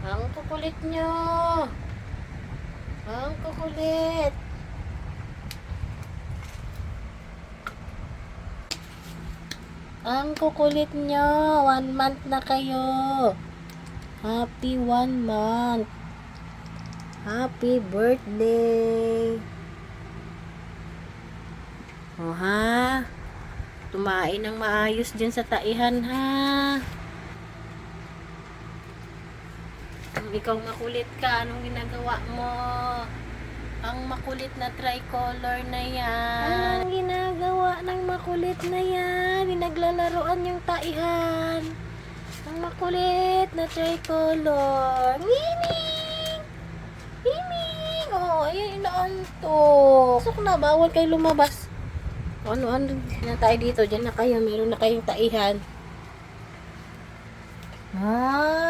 Ang kukulit nyo. Ang kukulit. Ang kukulit nyo. One month na kayo. Happy one month. Happy birthday. O ha? Tumain ng maayos dyan sa taihan ha. Kung ikaw makulit ka, anong ginagawa mo? Ang makulit na tricolor na yan. Anong ginagawa ng makulit na yan? Pinaglalaroan yung taihan. Ang makulit na tricolor. Winning! Winning! Oh, ayun, inaantok. Pasok na, bawal kayo lumabas. Ano, ano, na tayo dito. Diyan na kayo. Meron na kayong taihan. Ah,